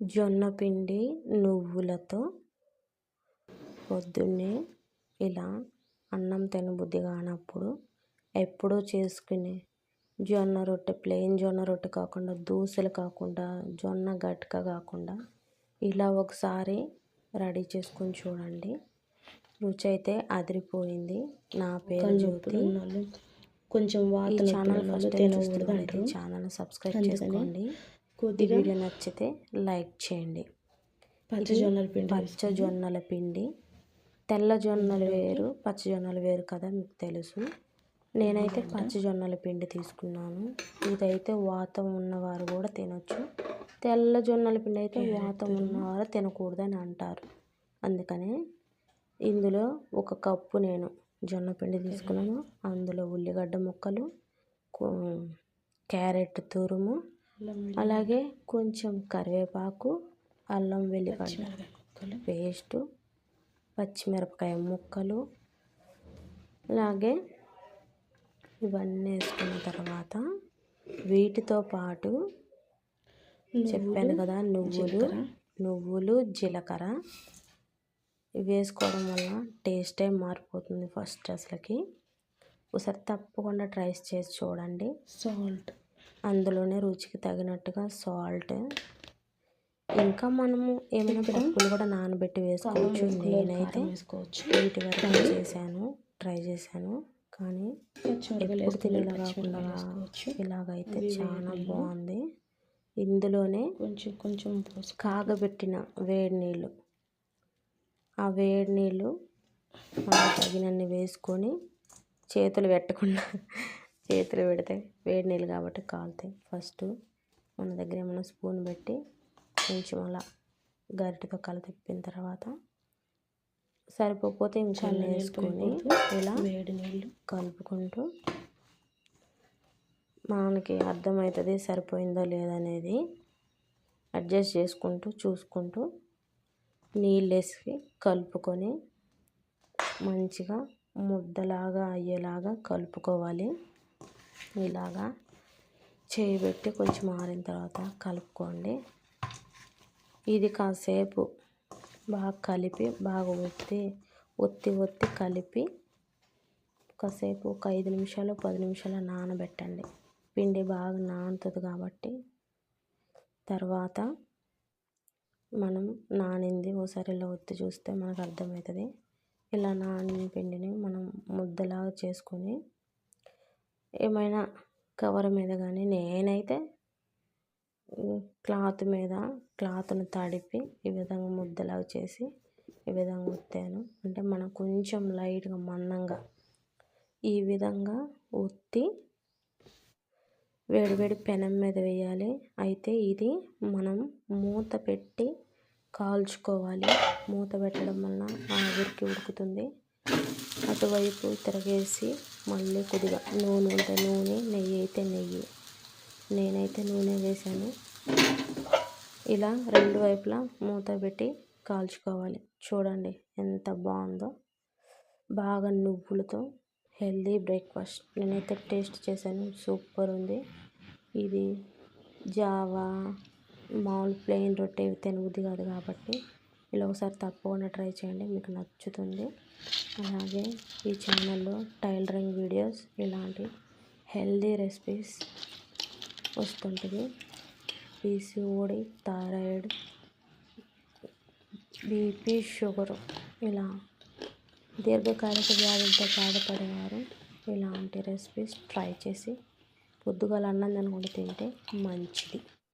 జొన్న పిండి నువ్వులతో పొద్దున్నే ఇలా అన్నం తినబుద్ధి కానప్పుడు ఎప్పుడూ చేసుకునే జొన్న రొట్టె ప్లెయిన్ జొన్న రొట్టె కాకుండా దోశలు కాకుండా జొన్న గట్క కాకుండా ఇలా ఒకసారి రెడీ చేసుకొని చూడండి. రుచి అయితే అదిరిపోయింది. నా పేరు జ్యోతి. కొంచెం ఛానల్ ఫస్ట్ ఛానల్ సబ్స్క్రైబ్ చేసుకోండి. కొద్దిగా వీడియో నచ్చితే లైక్ చేయండి. పచ్చ ఇది జొన్నల పిండి పచ్చ జొన్నల పిండి. తెల్ల జొన్నలు వేరు పచ్చ జొన్నలు వేరు కదా మీకు తెలుసు. నేనైతే పచ్చ జొన్నల పిండి తీసుకున్నాను. ఇదైతే వాతం ఉన్నవారు కూడా తినొచ్చు. తెల్ల జొన్నల పిండి అయితే వాతం ఉన్నవారు తినకూడదని అంటారు. అందుకనే ఇందులో ఒక కప్పు నేను జొన్న పిండి తీసుకున్నాను. అందులో ఉల్లిగడ్డ ముక్కలు క్యారెట్ తురుము అలాగే కొంచెం కరివేపాకు అల్లం ముక్కలు పేస్టు పచ్చిమిరపకాయ ముక్కలు. అలాగే ఇవన్నీ వేసుకున్న తర్వాత వీటితో పాటు చెప్పాను కదా నువ్వులు నువ్వులు జీలకర్ర. ఇవి వేసుకోవడం వల్ల టేస్టే మారిపోతుంది ఫస్ట్ అసలుకి. ఒకసారి తప్పకుండా ట్రై చేసి చూడండి. సాల్ట్. అందులోనే రుచికి తగినట్టుగా సాల్ట్. ఇంకా మనము ఏమైనా పప్పులు కూడా నానబెట్టి వేసుకోవచ్చు. నేనైతే వేసుకోవచ్చు. వీటి వరకు చేశాను ట్రై చేశాను. కానీ ఎప్పుడు తినేలా కాకుండా ఇలాగైతే చాలా బాగుంది. ఇందులోనే కొంచెం కొంచెం కాగబెట్టిన వేడి నీళ్ళు. ఆ వేడి నీళ్ళు తగినన్ని వేసుకొని చేతులు పెట్టకుండా చేతులు పెడితే వేడి నీళ్ళు కాబట్టి కాలుతాయి. ఫస్ట్ మన దగ్గర ఏమైనా స్పూన్ పెట్టి కొంచెం అలా గరిటెతో కల తిప్పిన తర్వాత సరిపోతే ఇంకా వేసుకొని ఇలా వేడి నీళ్ళు కలుపుకుంటూ మనకి అర్థమవుతుంది సరిపోయిందో లేదనేది అడ్జస్ట్ చేసుకుంటూ చూసుకుంటూ నీళ్ళు వేసి కలుపుకొని మంచిగా ముద్దలాగా అయ్యేలాగా కలుపుకోవాలి. ఇలాగా చేయబెట్టి కొంచెం ఆరిన తర్వాత కలుపుకోండి. ఇది కాసేపు బాగా కలిపి బాగా ఒత్తి ఒత్తి ఒత్తి కలిపి కాసేపు ఒక ఐదు నిమిషాలు పది నిమిషాలు నానబెట్టండి. పిండి బాగా నానుతుంది కాబట్టి. తర్వాత మనం నానింది ఓసారి ఇలా ఒత్తి చూస్తే మనకు అర్థమవుతుంది. ఇలా నానిన పిండిని మనం ముద్దలాగా చేసుకొని ఏమైనా కవర్ మీద కానీ నేనైతే క్లాత్ మీద క్లాత్ను తడిపి ఈ విధంగా ముద్దలాగా చేసి ఈ విధంగా ఒత్తాను. అంటే మనం కొంచెం లైట్గా మందంగా ఈ విధంగా ఒత్తి వేడివేడి పెనం మీద వేయాలి. అయితే ఇది మనం మూత పెట్టి కాల్చుకోవాలి. మూత పెట్టడం వలన ఆవిరికి ఉడుకుతుంది. అటువైపు తిరగేసి మళ్ళీ కొద్దిగా నూనె ఉంటే నూనె నెయ్యి అయితే నెయ్యి. నేనైతే నూనె వేసాను. ఇలా రెండు వైపులా మూత పెట్టి కాల్చుకోవాలి. చూడండి ఎంత బాగుందో. బాగా నువ్వులతో హెల్దీ బ్రేక్ఫాస్ట్. నేనైతే టేస్ట్ చేశాను. సూపర్ ఉంది. ఇది జావా మామూలు ప్లెయిన్ రొట్టె తినబుద్ధి కాదు కాబట్టి. ఇలా ఒకసారి తప్పకుండా ట్రై చేయండి. మీకు నచ్చుతుంది. అలాగే ఈ ఛానల్లో టైలరింగ్ వీడియోస్ ఇలాంటి హెల్దీ రెసిపీస్ వస్తుంటుంది. పీసీఓడి థైరాయిడ్ బీపీ షుగర్ ఇలా దీర్ఘకాలిక వ్యాధులతో బాధపడేవారు ఇలాంటి రెసిపీస్ ట్రై చేసి పొద్దుగాల అన్నం తినకుండా తింటే మంచిది.